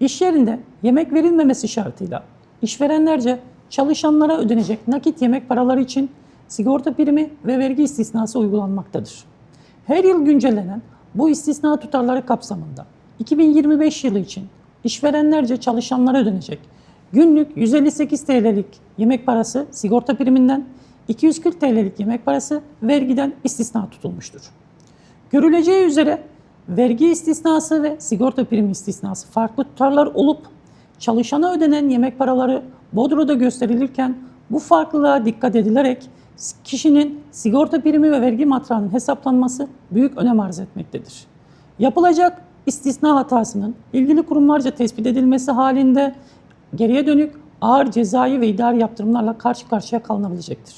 İş yerinde yemek verilmemesi şartıyla işverenlerce çalışanlara ödenecek nakit yemek paraları için sigorta primi ve vergi istisnası uygulanmaktadır. Her yıl güncellenen bu istisna tutarları kapsamında 2025 yılı için işverenlerce çalışanlara ödenecek günlük 158 TL'lik yemek parası sigorta priminden, 240 TL'lik yemek parası vergiden istisna tutulmuştur. Görüleceği üzere vergi istisnası ve sigorta primi istisnası farklı tutarlar olup çalışana ödenen yemek paraları Bodro'da gösterilirken bu farklılığa dikkat edilerek kişinin sigorta primi ve vergi matrağının hesaplanması büyük önem arz etmektedir. Yapılacak istisna hatasının ilgili kurumlarca tespit edilmesi halinde geriye dönük ağır cezai ve idari yaptırımlarla karşı karşıya kalınabilecektir.